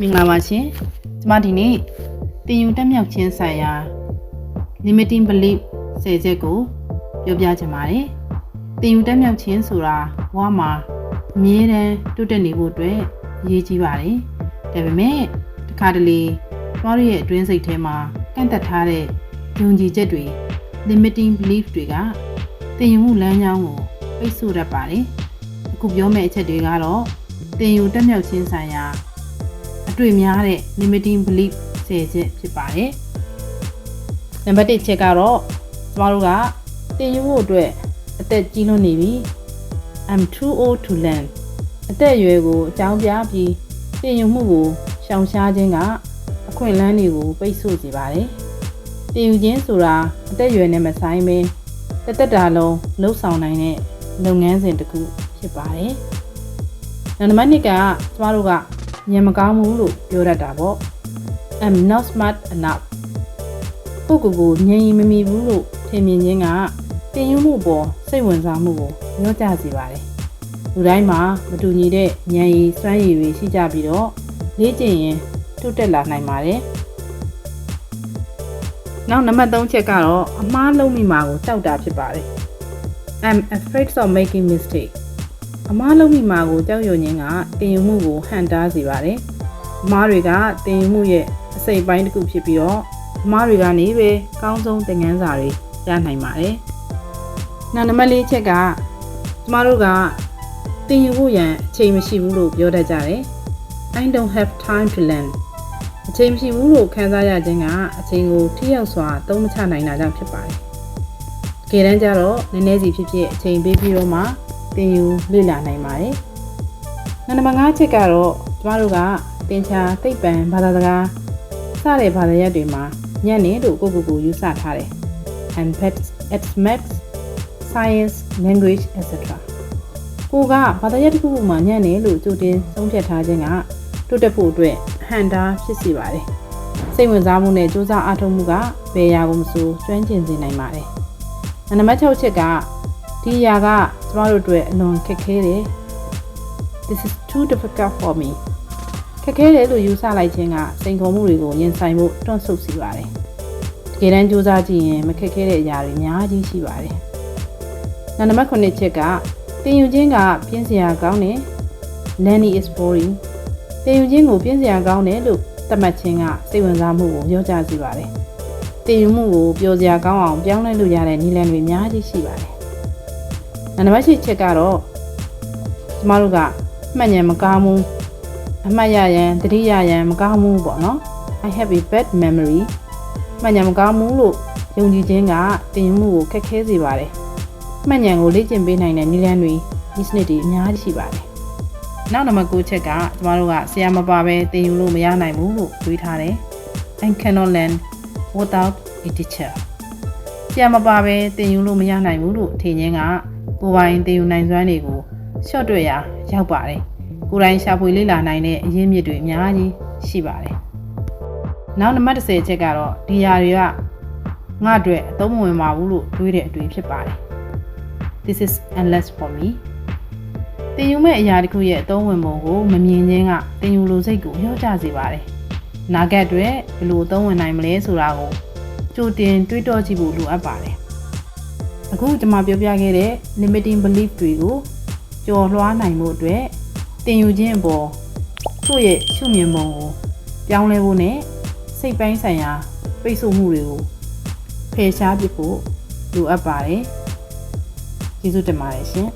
မင်္ဂလာပါရှင်ကျမဒီနေ့တင်ယူတက်မြောက်ခြင်းဆိုင်ရာ limiting belief ဆယ်ချက်ကိုပြောပြချင်ပါတယ်တင်ယူတက်မြောက်ခြင်းဆိုတာဘဝမှာအမြဲတမ်းတိုးတက်နေဖို့အတွက်အရေးကြီးပါတယ်ဒါပေမဲ့တခါတလေကျမတို့ရဲ့အတွင်းစိတ်ထဲမှာကန့်သက်ထားတဲ့ယုံကြည်ချက်တွေ limiting belief တွေကတင်ယူမှုလမ်းကြောင်းကိုပိတ်ဆို့တတ်ပါတယ်အခုပြောမယ့်အချက်တွေကတော့တင်ယူတက်မြောက်ခြင်းဆိုင်ရာ အတွေ့များတဲ့ limiting belief ဆယ်ချက်ဖြစ်ပါတယ်။နံပါတ်1ချက်ကတော့ကျမတို့ကတင်ယူဖို့အတွက်အသက်ကြီးလွန်းနေပြီ I'm too old to learn အသက်အရွယ်ကိုအကြောင်းပြပြီးတင်ယူမှုကိုရှောင်ရှားခြင်းကအခွင့်အလမ်းတွေကိုပိတ်ဆို့စေပါတယ်။တင်ယူခြင်းဆိုတာအသက်အရွယ်နဲ့မဆိုင်ဘဲတစ်သက်တာလုံးလှုပ်ဆောင်နိုင်တဲ့လုပ်ငန်းစဉ်တစ်ခုဖြစ်ပါတယ်။နောက်နံပါတ်2ကကျမတို့က ဉာဏ်မကောင်းဘူးလို့ပြောတတ်တာပေါ့ I'm not smart enough ကိုကိုကိုဉာဏ်ရည်မမီဘူးလို့ထင်မြင်ခြင်းကတင်ယူမှုပေါ်စိတ်ဝင်စားမှုကိုညှော့ကျစေပါတယ်လူတိုင်းမှာမတူညီတဲ့ဉာဏ်ရည်စွမ်းရည်တွေရှိကြပြီးတော့လေ့ကျင့်ရင်တိုးတက်လာနိုင်ပါတယ်နောက်နံပါတ်3ချက်ကတော့အမှားလုံးမိမှာကိုကြောက်တာဖြစ်ပါတယ် I'm afraid of making mistake အမားလုံးမိမာကိုကြောက်ရွံ့ခြင်းကတင်ယူမှုကိုဟန်တားစေပါတယ်။အမားတွေကတင်ယူမှုရဲ့အစိတ်ပိုင်းတစ်ခုဖြစ်ပြီးတော့အမားတွေကနေပဲကောင်းဆုံးသင်ခန်းစာတွေရနိုင်ပါတယ်။နောက်နံပါတ်၄ချက်ကကျမတို့ကတင်ယူဖို့ရန်အချိန်မရှိဘူးလို့ပြောတတ်ကြတယ်။ I don't have time to learn အချိန်မရှိဘူးလို့ခံစားရခြင်းကအချိန်ကိုထိရောက်စွာသုံးမချနိုင်တာကြောင့်ဖြစ်ပါတယ်။တကယ်တမ်းကျတော့နည်းနည်းစီဖြစ်ဖြစ်အချိန်ပေးပြီးတော့မှ သင်ယူလေ့လာနိုင်ပါတယ်။နံပါတ်5ချက်ကတော့ကျမတို့ကသင်္ချာသိပ္ပံဘာသာစကားစတဲ့ဘာသာရပ်တွေမှာညံ့နေလို့ကိုကိုကိုယူဆထားတယ်။ and pets at maths science language etc. ကိုကဘာသာရပ်တစ်ခုခုမှာညံ့နေလို့ကြိုတင်ဆုံးဖြတ်ထားခြင်းကတိုးတက်ဖို့အတွက်ဟန်တာဖြစ်စေပါတယ်။စိတ်ဝင်စားမှုနဲ့စူးစမ်းအားထုတ်မှုကဘယ်ရာကိုမဆိုကျွမ်းကျင်စေနိုင်ပါတယ်။နံပါတ်6ချက်က ဒီအရာကကျမတို့အတွက်အလွန်ခက်ခဲတယ် This is too difficult for me ခက်ခဲတယ်လို့ယူဆလိုက်ခြင်းကစိန်ခေါ်မှုတွေကိုရင်ဆိုင်ဖို့တွန့်ဆုတ်စေပါတယ်တကယ်တမ်းစူးစမ်းကြည့်ရင်မခက်ခဲတဲ့အရာတွေအများကြီးရှိပါတယ်နောက်နံပါတ်9ချက်ကတင်ယူခြင်းကပြင်းစရာကောင်းတယ် Learning is boring တင်ယူခြင်းကိုပြင်းစရာကောင်းတယ်လို့သတ်မှတ်ခြင်းကစိတ်ဝင်စားမှုကိုညှော့ချစေပါတယ်တင်ယူမှုကိုပျော်စရာကောင်းအောင်ပြောင်းလဲလို့ရတဲ့နည်းလမ်းတွေအများကြီးရှိပါတယ် နံပါတ်8ချက်ကတော့ကျမတို့ကမှတ်ဉာဏ်မကောင်းဘူးအမှတ်ရရန်တတိယရန်မကောင်းဘူးပေါ့နော် I have a bad memory မှတ်ဉာဏ်မကောင်းဘူးလို့ယုံကြည်ခြင်းကတင်မှုကိုခက်ခဲစေပါတယ်မှတ်ဉာဏ်ကိုလေ့ကျင့်ပေးနိုင်တဲ့နည်းလမ်းတွေဒီစနစ်တွေအများကြီးရှိပါတယ်နောက်နံပါတ်9ချက်ကကျမတို့ကဆရာမပါဘဲတင်ယူလို့မရနိုင်ဘူးလို့တွေးထားတယ် I cannot learn without a teacher ဆရာမပါဘဲတင်ယူလို့မရနိုင်ဘူးလို့ထင်ခြင်းက ကိုယ်ပိုင်တင်ယူနိုင်စွမ်းတွေကိုရှော့တွက်ရာရောက်ပါတယ်။ကိုယ်တိုင်ရှာဖွေလေ့လာနိုင်တဲ့အရင်းမြစ်တွေအများကြီးရှိပါတယ်။နောက်နံပါတ်30ချက်ကတော့ဒီຢာတွေကငါ့အတွက်အသုံးမဝင်ပါဘူးလို့တွေးတဲ့အတွေ့ဖြစ်ပါတယ်။ This is endless for me တင်ယူမဲ့အရာတစ်ခုရဲ့အသုံးဝင်ပုံကိုမမြင်ခြင်းကတင်ယူလိုစိတ်ကိုညှော့ချစေပါတယ်။နာဂတ်အတွက်ဘယ်လိုအသုံးဝင်နိုင်မလဲဆိုတာကိုကြိုတင်တွေးတောကြည့်ဖို့လိုအပ်ပါတယ်။ အခုကျွန်မပြောပြခဲ့တဲ့ limiting belief တွေကိုကျော်လွှားနိုင်မှုအတွက်တင်ယူခြင်းအပေါ်သူ့ရဲ့ရှုမြင်ပုံကိုပြောင်းလဲဖို့နဲ့စိတ်ပိုင်းဆိုင်ရာပိတ်ဆို့မှုတွေကိုဖယ်ရှားပစ်ဖို့လိုအပ်ပါတယ်ကျေးဇူးတင်ပါတယ်ရှင်